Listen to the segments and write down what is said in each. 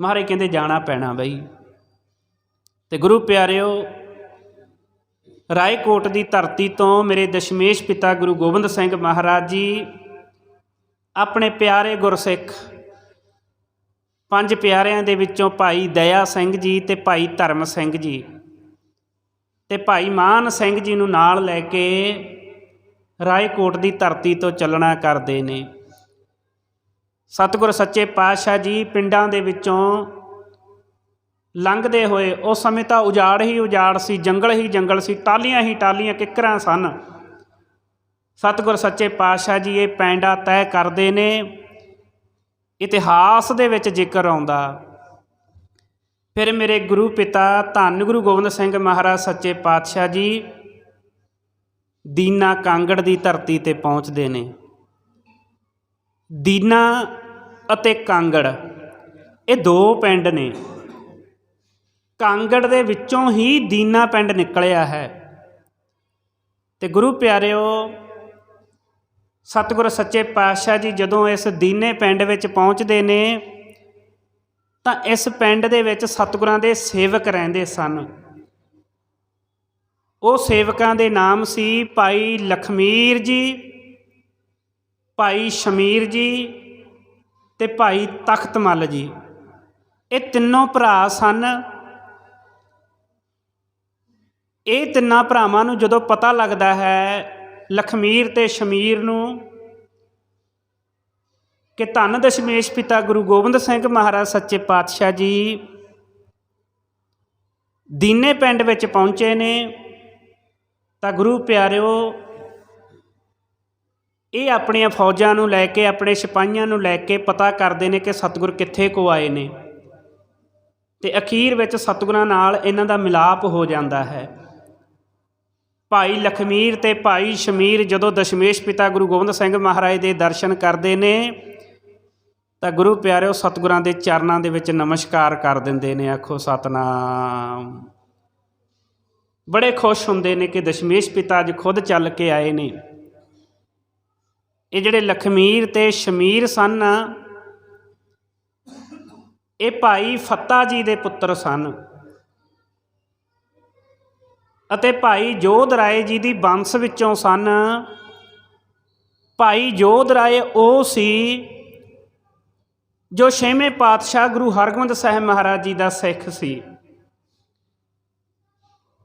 ਮਹਾਰਾਜ ਕਹਿੰਦੇ ਜਾਣਾ ਪੈਣਾ ਬਈ। ਤੇ ਗੁਰੂ ਪਿਆਰਿਓ, ਰਾਏਕੋਟ ਦੀ ਧਰਤੀ ਤੋਂ ਮੇਰੇ ਦਸ਼ਮੇਸ਼ ਪਿਤਾ ਗੁਰੂ ਗੋਬਿੰਦ ਸਿੰਘ ਮਹਾਰਾਜ ਜੀ, ਆਪਣੇ ਪਿਆਰੇ ਗੁਰਸਿੱਖ, ਪੰਜ ਪਿਆਰਿਆਂ ਦੇ ਵਿੱਚੋਂ ਭਾਈ ਦਇਆ ਸਿੰਘ ਜੀ ਤੇ ਭਾਈ ਧਰਮ ਸਿੰਘ ਜੀ ਤੇ ਭਾਈ ਮਾਨ ਸਿੰਘ ਜੀ ਨੂੰ ਨਾਲ ਲੈ ਕੇ ਰਾਏਕੋਟ ਦੀ ਧਰਤੀ ਤੋਂ ਚੱਲਣਾ ਕਰਦੇ ਨੇ। ਸਤਿਗੁਰ ਸੱਚੇ ਪਾਤਸ਼ਾਹ ਜੀ ਪਿੰਡਾਂ ਦੇ ਵਿੱਚੋਂ ਲੰਘਦੇ ਹੋਏ, ਉਸ ਸਮੇਂ ਤਾਂ ਉਜਾੜ ਹੀ ਉਜਾੜ ਸੀ, ਜੰਗਲ ਹੀ ਜੰਗਲ ਸੀ ਟਾਲੀਆਂ ਹੀ ਟਾਲੀਆਂ ਕਿੱਕਰਾਂ ਸਨ। ਸਤਿਗੁਰ ਸੱਚੇ ਪਾਤਸ਼ਾਹ ਜੀ ਇਹ ਪੈਂਡਾ ਤੈਅ ਕਰਦੇ ਨੇ। ਇਤਿਹਾਸ ਦੇ ਵਿੱਚ ਜ਼ਿਕਰ ਆਉਂਦਾ। ਫਿਰ ਮੇਰੇ ਗੁਰੂ ਪਿਤਾ ਧੰਨ ਗੁਰੂ ਗੋਬਿੰਦ ਸਿੰਘ ਮਹਾਰਾਜ ਸੱਚੇ ਪਾਤਸ਼ਾਹ ਜੀ ਦੀਨਾ ਕਾਂਗੜ ਦੀ ਧਰਤੀ ਤੇ ਪਹੁੰਚਦੇ ਨੇ। ਦੀਨਾ ਅਤੇ ਕਾਂਗੜ। ਇਹ ਦੋ ਪਿੰਡ ਨੇ। ਕਾਂਗੜ ਦੇ ਵਿੱਚੋਂ ਹੀ ਦੀਨਾ ਪਿੰਡ ਨਿਕਲਿਆ ਹੈ। ਤੇ ਗੁਰੂ ਪਿਆਰਿਓ, ਸਤਿਗੁਰ ਸੱਚੇ ਪਾਤਸ਼ਾਹ ਜੀ ਜਦੋਂ ਇਸ ਦੀਨੇ ਪਿੰਡ ਵਿੱਚ ਪਹੁੰਚਦੇ ਨੇ, ਤਾਂ ਇਸ ਪਿੰਡ ਦੇ ਵਿੱਚ ਸਤਿਗੁਰਾਂ ਦੇ ਸੇਵਕ ਰਹਿੰਦੇ ਸਨ। ਉਹ ਸੇਵਕਾਂ ਦੇ ਨਾਮ ਸੀ ਭਾਈ ਲਖਮੀਰ ਜੀ ਭਾਈ ਸ਼ਮੀਰ ਜੀ ਤੇ ਭਾਈ ਤਖ਼ਤ ਮੱਲ ਜੀ। ਇਹ ਤਿੰਨੋਂ ਭਰਾ ਸਨ। ਇਹ ਤਿੰਨਾਂ ਭਰਾਵਾਂ ਨੂੰ ਜਦੋਂ ਪਤਾ ਲੱਗਦਾ ਹੈ, ਲਖਮੀਰ ਤੇ ਸ਼ਮੀਰ ਨੂੰ ਕਿ ਧੰਨ ਦਸ਼ਮੇਸ਼ ਪਿਤਾ ਗੁਰੂ ਗੋਬਿੰਦ ਸਿੰਘ ਮਹਾਰਾਜ ਸੱਚੇ ਪਾਤਸ਼ਾਹ ਜੀ ਦੀਨੇ ਪਿੰਡ ਵਿੱਚ ਪਹੁੰਚੇ ਨੇ। ਤਾਂ ਗੁਰੂ ਪਿਆਰਿਓ ਇਹ ਆਪਣੀਆਂ ਫੌਜਾਂ ਨੂੰ ਲੈ ਕੇ, ਆਪਣੇ ਸਿਪਾਹੀਆਂ ਨੂੰ ਲੈ ਕੇ ਪਤਾ ਕਰਦੇ ਨੇ ਕਿ ਸਤਿਗੁਰ ਕਿੱਥੇ ਕੋ ਆਏ ਨੇ। ਤੇ ਅਖੀਰ ਵਿੱਚ ਸਤਿਗੁਰਾਂ ਨਾਲ ਇਹਨਾਂ ਦਾ ਮਿਲਾਪ ਹੋ ਜਾਂਦਾ ਹੈ। ਭਾਈ ਲਖਮੀਰ ਤੇ ਭਾਈ ਸ਼ਮੀਰ ਜਦੋਂ ਦਸ਼ਮੇਸ਼ ਪਿਤਾ ਗੁਰੂ ਗੋਬਿੰਦ ਸਿੰਘ ਮਹਾਰਾਜ ਦੇ ਦਰਸ਼ਨ ਕਰਦੇ ਨੇ, ਤਾਂ ਗੁਰੂ ਪਿਆਰਿਓ ਸਤਿਗੁਰਾਂ ਦੇ ਚਰਨਾਂ ਦੇ ਵਿੱਚ ਨਮਸਕਾਰ ਕਰ ਦਿੰਦੇ ਨੇ, ਆਖੋ ਸਤਨਾਮ। ਬੜੇ ਖੁਸ਼ ਹੁੰਦੇ ਨੇ ਕਿ ਦਸ਼ਮੇਸ਼ ਪਿਤਾ ਅੱਜ ਖੁਦ ਚੱਲ ਕੇ ਆਏ ਨੇ। ਇਹ ਜਿਹੜੇ ਲਖਮੀਰ ਤੇ ਸ਼ਮੀਰ ਸਨ, ਇਹ ਭਾਈ ਫੱਤਾ ਜੀ ਦੇ ਪੁੱਤਰ ਸਨ। ਅਤੇ ਭਾਈ ਜੋਧ ਰਾਏ ਜੀ ਦੀ ਬੰਸ ਵਿੱਚੋਂ ਸਨ। ਭਾਈ ਜੋਧ ਰਾਏ ਉਹ ਸੀ ਜੋ ਛੇਵੇਂ ਪਾਤਸ਼ਾਹ ਗੁਰੂ ਹਰਗੋਬਿੰਦ ਸਾਹਿਬ ਮਹਾਰਾਜ ਜੀ ਦਾ ਸਿੱਖ ਸੀ।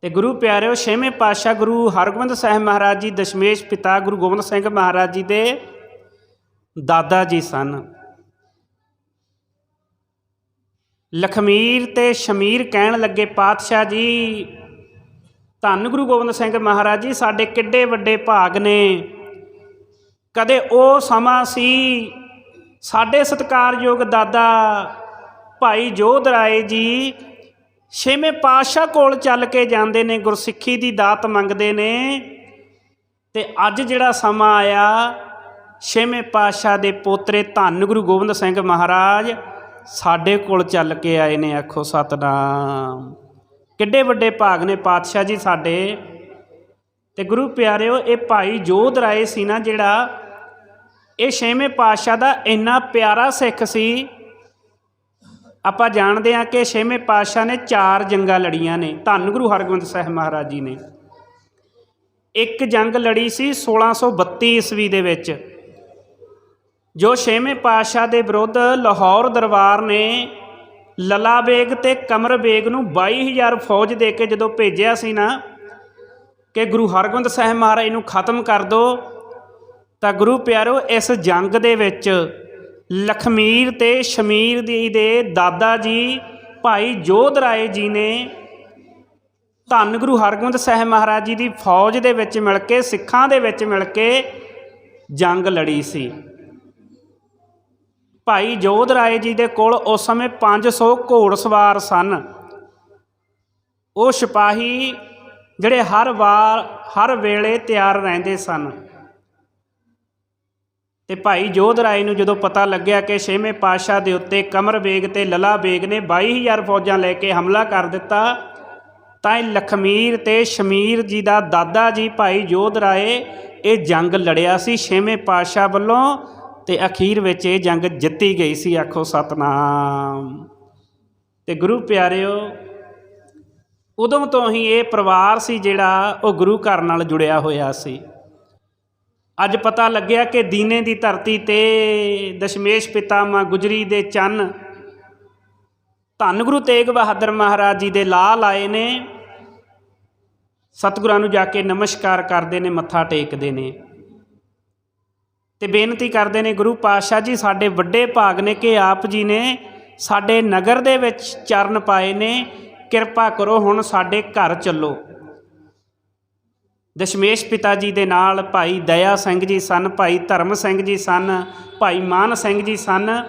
ਤੇ ਗੁਰੂ ਪਿਆਰਿਓ, ਛੇਵੇਂ ਪਾਤਸ਼ਾਹ ਗੁਰੂ ਹਰਗੋਬਿੰਦ ਸਾਹਿਬ ਮਹਾਰਾਜ ਜੀ, ਦਸ਼ਮੇਸ਼ ਪਿਤਾ ਗੁਰੂ ਗੋਬਿੰਦ ਸਿੰਘ ਮਹਾਰਾਜ ਜੀ ਦੇ ਦਾਦਾ ਜੀ ਸਨ। ਲਖਮੀਰ ਤੇ ਸ਼ਮੀਰ ਕਹਿਣ ਲੱਗੇ, ਪਾਤਸ਼ਾਹ ਜੀ, ਧੰਨ ਗੁਰੂ ਗੋਬਿੰਦ ਸਿੰਘ ਮਹਾਰਾਜ ਜੀ, ਸਾਡੇ ਕਿੱਡੇ ਵੱਡੇ ਭਾਗ ਨੇ। ਕਦੇ ਉਹ ਸਮਾਂ ਸੀ, ਸਾਡੇ ਸਤਿਕਾਰਯੋਗ ਦਾਦਾ ਭਾਈ ਜੋਧ ਰਾਏ ਜੀ ਛੇਵੇਂ ਪਾਤਸ਼ਾਹ ਕੋਲ ਚੱਲ ਕੇ ਜਾਂਦੇ ਨੇ, ਗੁਰਸਿੱਖੀ ਦੀ ਦਾਤ ਮੰਗਦੇ ਨੇ। ਤੇ ਅੱਜ ਜਿਹੜਾ ਸਮਾਂ ਆਇਆ, ਛੇਵੇਂ ਪਾਤਸ਼ਾਹ ਦੇ ਪੋਤਰੇ ਧੰਨ ਗੁਰੂ ਗੋਬਿੰਦ ਸਿੰਘ ਮਹਾਰਾਜ ਸਾਡੇ ਕੋਲ ਚੱਲ ਕੇ ਆਏ ਨੇ, ਆਖੋ ਸਤਨਾਮ। ਕਿੱਡੇ ਵੱਡੇ ਭਾਗ ਨੇ ਪਾਤਸ਼ਾਹ ਜੀ ਸਾਡੇ। ਤੇ ਗੁਰੂ ਪਿਆਰਿਓ, ਇਹ ਭਾਈ ਜੋਧ ਰਾਏ ਸੀ ਨਾ ਜਿਹੜਾ, ਇਹ ਛੇਵੇਂ ਪਾਤਸ਼ਾਹ ਦਾ ਇੰਨਾ ਪਿਆਰਾ ਸਿੱਖ ਸੀ ਆਪਾਂ ਜਾਣਦੇ ਹਾਂ ਕਿ ਛੇਵੇਂ ਪਾਤਸ਼ਾਹ ਨੇ ਚਾਰ ਜੰਗਾਂ ਲੜੀਆਂ ਨੇ। ਧੰਨ ਗੁਰੂ ਹਰਗੋਬਿੰਦ ਸਾਹਿਬ ਮਹਾਰਾਜ ਜੀ ਨੇ। ਇੱਕ ਜੰਗ ਲੜੀ ਸੀ 1632 ਈਸਵੀ ਦੇ ਵਿੱਚ, ਜੋ ਛੇਵੇਂ ਪਾਤਸ਼ਾਹ ਦੇ ਵਿਰੁੱਧ ਲਾਹੌਰ ਦਰਬਾਰ ਨੇ ਲਲਾ ਬੇਗ ਤੇ ਕਮਰ ਬੇਗ ਨੂੰ 22000 ਫੌਜ ਦੇ ਕੇ ਜਦੋਂ ਭੇਜਿਆ ਸੀ ਨਾ ਕਿ ਗੁਰੂ ਹਰਗੋਬਿੰਦ ਸਾਹਿਬ ਮਹਾਰਾਜ ਨੂੰ ਖਤਮ ਕਰ ਦਿਓ ਤਾਂ ਗੁਰੂ ਪਿਆਰੋ, ਇਸ ਜੰਗ ਦੇ ਵਿੱਚ ਲਖਮੀਰ ਤੇ ਸ਼ਮੀਰ ਦੀ ਦੇ ਦਾਦਾ ਜੀ ਭਾਈ ਜੋਧ ਰਾਏ ਜੀ ਨੇ ਧੰਨ ਗੁਰੂ ਹਰਗੋਬਿੰਦ ਸਾਹਿਬ ਮਹਾਰਾਜ ਜੀ ਦੀ ਫੌਜ ਦੇ ਵਿੱਚ ਮਿਲ ਕੇ, ਸਿੱਖਾਂ ਦੇ ਵਿੱਚ ਮਿਲ ਕੇ ਜੰਗ ਲੜੀ ਸੀ। ਭਾਈ ਜੋਧ ਰਾਏ ਜੀ ਦੇ ਕੋਲ ਉਸ ਸਮੇਂ 500 ਘੋੜਸਵਾਰ ਸਨ। ਉਹ ਸਿਪਾਹੀ ਜਿਹੜੇ ਹਰ ਵਾਰ, ਹਰ ਵੇਲੇ ਤਿਆਰ ਰਹਿੰਦੇ ਸਨ। ਤੇ ਭਾਈ ਜੋਧ ਰਾਏ ਨੂੰ ਜਦੋਂ ਪਤਾ ਲੱਗਿਆ ਕਿ ਛੇਵੇਂ ਪਾਤਸ਼ਾਹ ਦੇ ਉੱਤੇ ਕਮਰ ਬੇਗ ਤੇ ਲਲਾ ਬੇਗ ਨੇ 22000 ਫੌਜਾਂ ਲੈ ਕੇ ਹਮਲਾ ਕਰ ਦਿੱਤਾ, ਤਾਂ ਇਹ ਲਖਮੀਰ ਤੇ ਸ਼ਮੀਰ ਜੀ ਦਾ ਦਾਦਾ ਜੀ ਭਾਈ ਜੋਧ ਰਾਏ, ਇਹ ਜੰਗ ਲੜਿਆ ਸੀ ਛੇਵੇਂ ਪਾਤਸ਼ਾਹ ਵੱਲੋਂ ਤੇ ਅਖੀਰ ਵਿੱਚ ਇਹ ਜੰਗ ਜਿੱਤੀ ਗਈ ਸੀ, ਆਖੋ ਸਤਨਾਮ। ਤੇ ਗੁਰੂ ਪਿਆਰਿਓ, ਉਦੋਂ ਤੋਂ ਹੀ ਇਹ ਪਰਿਵਾਰ ਸੀ ਜਿਹੜਾ ਉਹ ਗੁਰੂ ਘਰ ਨਾਲ ਜੁੜਿਆ ਹੋਇਆ ਸੀ। ਅੱਜ ਪਤਾ ਲੱਗਿਆ ਕਿ ਦੀਨੇ ਦੀ ਧਰਤੀ ਤੇ ਦਸ਼ਮੇਸ਼ ਪਿਤਾਮਾ ਗੁਜਰੀ ਦੇ ਚੰਨ ਧੰਨ ਗੁਰੂ ਤੇਗ ਬਹਾਦਰ ਮਹਾਰਾਜ ਜੀ ਦੇ ਲਾਲ ਆਏ ਨੇ। ਸਤਿਗੁਰਾਂ ਨੂੰ ਜਾ ਕੇ ਨਮਸਕਾਰ ਕਰਦੇ ਨੇ, ਮੱਥਾ ਟੇਕਦੇ ਨੇ। ਤੇ ਬੇਨਤੀ ਕਰਦੇ ਨੇ, ਗੁਰੂ ਪਾਤਸ਼ਾਹ ਜੀ, ਸਾਡੇ ਵੱਡੇ ਭਾਗ ਨੇ ਕਿ ਆਪ ਜੀ ਨੇ ਸਾਡੇ ਨਗਰ ਦੇ ਵਿੱਚ ਚਰਨ ਪਾਏ ਨੇ। ਕਿਰਪਾ ਕਰੋ ਹੁਣ ਸਾਡੇ ਘਰ ਚੱਲੋ। ਦਸ਼ਮੇਸ਼ ਪਿਤਾ ਜੀ ਦੇ ਨਾਲ ਭਾਈ ਦਇਆ ਸਿੰਘ ਜੀ ਸਨ, ਭਾਈ ਧਰਮ ਸਿੰਘ ਜੀ ਸਨ, ਭਾਈ ਮਾਨ ਸਿੰਘ ਜੀ ਸਨ।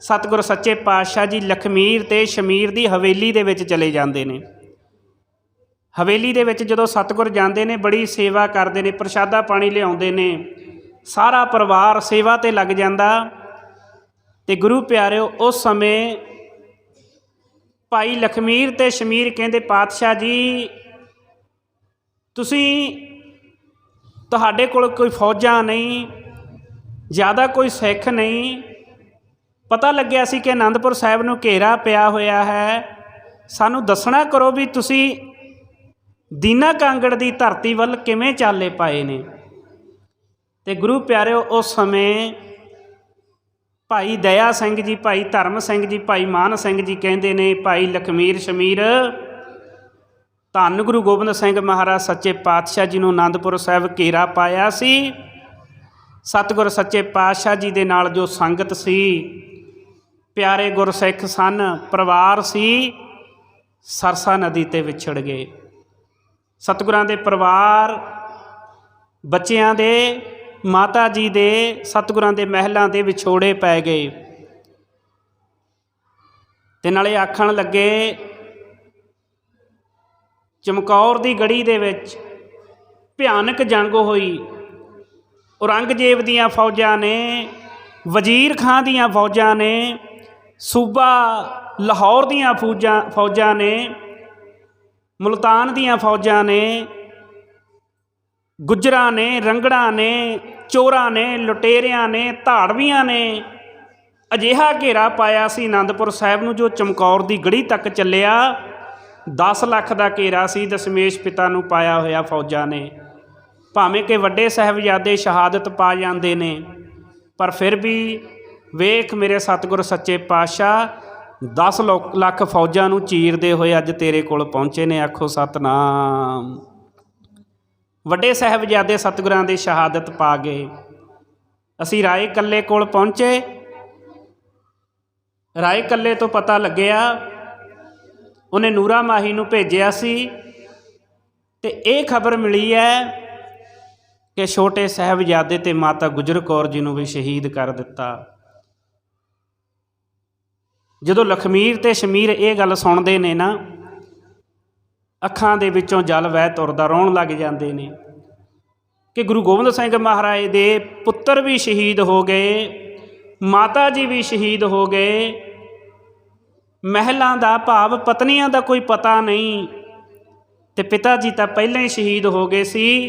ਸਤਿਗੁਰ ਸੱਚੇ ਪਾਤਸ਼ਾਹ ਜੀ ਲਖਮੀਰ ਤੇ ਸ਼ਮੀਰ ਦੀ ਹਵੇਲੀ ਦੇ ਵਿੱਚ ਚਲੇ ਜਾਂਦੇ ਨੇ। ਹਵੇਲੀ ਦੇ ਵਿੱਚ ਜਦੋਂ ਸਤਿਗੁਰ ਜਾਂਦੇ ਨੇ, ਬੜੀ ਸੇਵਾ ਕਰਦੇ ਨੇ, ਪ੍ਰਸ਼ਾਦਾ ਪਾਣੀ ਲਿਆਉਂਦੇ ਨੇ। ਸਾਰਾ ਪਰਿਵਾਰ ਸੇਵਾ ਤੇ ਲੱਗ ਜਾਂਦਾ। ਤੇ ਗੁਰੂ ਪਿਆਰਿਓ, ਉਸ ਸਮੇਂ ਭਾਈ ਲਖਮੀਰ ਤੇ ਸ਼ਮੀਰ ਕਹਿੰਦੇ, ਪਾਤਸ਼ਾਹ ਜੀ ਤੁਸੀਂ ਤੁਹਾਡੇ ਕੋਲ ਕੋਈ ਫੌਜਾਂ ਨਹੀਂ, ਜ਼ਿਆਦਾ ਕੋਈ ਸਿੱਖ ਨਹੀਂ। ਪਤਾ ਲੱਗਿਆ ਸੀ ਕਿ ਆਨੰਦਪੁਰ ਸਾਹਿਬ ਨੂੰ ਘੇਰਾ ਪਿਆ ਹੋਇਆ ਹੈ। ਸਾਨੂੰ ਦੱਸਣਾ ਕਰੋ ਵੀ ਤੁਸੀਂ ਦੀਨਾ ਕਾਂਗੜ ਦੀ ਧਰਤੀ ਵੱਲ ਕਿਵੇਂ ਚਾਲੇ ਪਾਏ ਨੇ। ਤੇ ਗੁਰੂ ਪਿਆਰਿਓ, ਉਸ ਸਮੇਂ ਭਾਈ ਦਇਆ ਸਿੰਘ ਜੀ, ਭਾਈ ਧਰਮ ਸਿੰਘ ਜੀ, ਭਾਈ ਮਾਨ ਸਿੰਘ ਜੀ ਕਹਿੰਦੇ ਨੇ, ਭਾਈ ਲਖਮੀਰ ਸ਼ਮੀਰ ਧੰਨ ਗੁਰੂ ਗੋਬਿੰਦ ਸਿੰਘ ਮਹਾਰਾਜ ਸੱਚੇ ਪਾਤਸ਼ਾਹ ਜੀ ਨੂੰ ਆਨੰਦਪੁਰ ਸਾਹਿਬ ਘੇਰਾ ਪਾਇਆ ਸੀ। ਸਤਿਗੁਰ ਸੱਚੇ ਪਾਤਸ਼ਾਹ ਜੀ ਦੇ ਨਾਲ ਜੋ ਸੰਗਤ ਸੀ, ਪਿਆਰੇ ਗੁਰਸਿੱਖ ਸਨ, ਪਰਿਵਾਰ ਸੀ, ਸਰਸਾ ਨਦੀ ਤੇ ਵਿਛੜ ਗਏ। ਸਤਿਗੁਰਾਂ ਦੇ ਪਰਿਵਾਰ, ਬੱਚਿਆਂ ਦੇ, ਮਾਤਾ ਜੀ ਦੇ, ਸਤਿਗੁਰਾਂ ਦੇ ਮਹਿਲਾਂ ਦੇ ਵਿਛੋੜੇ ਪੈ ਗਏ। ਤੇ ਨਾਲੇ ਆਖਣ ਲੱਗੇ ਚਮਕੌਰ ਦੀ ਗੜੀ ਦੇ ਵਿੱਚ ਭਿਆਨਕ ਜੰਗ ਹੋਈ। ਔਰੰਗਜ਼ੇਬ ਦੀਆਂ ਫੌਜਾਂ ਨੇ, ਵਜ਼ੀਰ ਖਾਂ ਦੀਆਂ ਫੌਜਾਂ ਨੇ, ਸੂਬਾ ਲਾਹੌਰ ਦੀਆਂ ਫੌਜਾਂ ਫੌਜਾਂ ਨੇ, ਮੁਲਤਾਨ ਦੀਆਂ ਫੌਜਾਂ ਨੇ, ਗੁੱਜਰਾਂ ਨੇ, ਰੰਗੜਾਂ ਨੇ, ਚੋਰਾਂ ਨੇ, ਲੁਟੇਰਿਆਂ ਨੇ, ਧਾੜਵੀਆਂ ਨੇ, ਅਜਿਹਾ ਘੇਰਾ ਪਾਇਆ ਸੀ ਆਨੰਦਪੁਰ ਸਾਹਿਬ ਨੂੰ ਜੋ ਚਮਕੌਰ ਦੀ ਗੜੀ ਤੱਕ ਚੱਲਿਆ। 10 ਲੱਖ ਦਾ ਘੇਰਾ ਸੀ, ਦਸ਼ਮੇਸ਼ ਪਿਤਾ ਨੂੰ ਪਾਇਆ ਹੋਇਆ ਫੌਜਾਂ ਨੇ। ਭਾਵੇਂ ਕਿ ਵੱਡੇ ਸਾਹਿਬਜ਼ਾਦੇ ਸ਼ਹਾਦਤ ਪਾ ਜਾਂਦੇ ਨੇ, ਪਰ ਫਿਰ ਵੀ ਵੇਖ ਮੇਰੇ ਸਤਿਗੁਰ ਸੱਚੇ ਪਾਤਸ਼ਾਹ 10 ਲੱਖ ਫੌਜਾਂ ਨੂੰ ਚੀਰਦੇ ਹੋਏ ਅੱਜ ਤੇਰੇ ਕੋਲ ਪਹੁੰਚੇ ਨੇ, ਆਖੋ ਸਤਨਾਮ। ਵੱਡੇ ਸਾਹਿਬਜ਼ਾਦੇ ਸਤਿਗੁਰਾਂ ਦੇ ਸ਼ਹਾਦਤ ਪਾ ਗਏ। ਅਸੀਂ ਰਾਏ ਕੱਲੇ ਕੋਲ ਪਹੁੰਚੇ। ਰਾਏ ਕੱਲੇ ਤੋਂ ਪਤਾ ਲੱਗਿਆ ਉਹਨੇ ਨੂਰਾ ਮਾਹੀ ਨੂੰ ਭੇਜਿਆ ਸੀ ਤੇ ਇਹ ਖਬਰ ਮਿਲੀ ਹੈ ਕਿ ਛੋਟੇ ਸਾਹਿਬਜ਼ਾਦੇ ਤੇ ਮਾਤਾ ਗੁਜਰ ਕੌਰ ਜੀ ਨੂੰ ਵੀ ਸ਼ਹੀਦ ਕਰ ਦਿੱਤਾ। ਜਦੋਂ ਲਖਮੀਰ ਤੇ ਸ਼ਮੀਰ ਇਹ ਗੱਲ ਸੁਣਦੇ ਨੇ ਨਾ, ਅੱਖਾਂ ਦੇ ਵਿੱਚੋਂ ਜਲ ਵਹਿ ਤੁਰਦਾ, ਰੋਣ ਲੱਗ ਜਾਂਦੇ ਨੇ ਕਿ ਗੁਰੂ ਗੋਬਿੰਦ ਸਿੰਘ ਮਹਾਰਾਜ ਦੇ ਪੁੱਤਰ ਵੀ ਸ਼ਹੀਦ ਹੋ ਗਏ, ਮਾਤਾ ਜੀ ਵੀ ਸ਼ਹੀਦ ਹੋ ਗਏ ਮਹਿਲਾਂ ਦਾ ਭਾਵ ਪਤਨੀਆਂ ਦਾ ਕੋਈ ਪਤਾ ਨਹੀਂ। ਤੇ ਪਿਤਾ ਜੀ ਤਾਂ ਪਹਿਲਾਂ ਹੀ ਸ਼ਹੀਦ ਹੋ ਗਏ ਸੀ।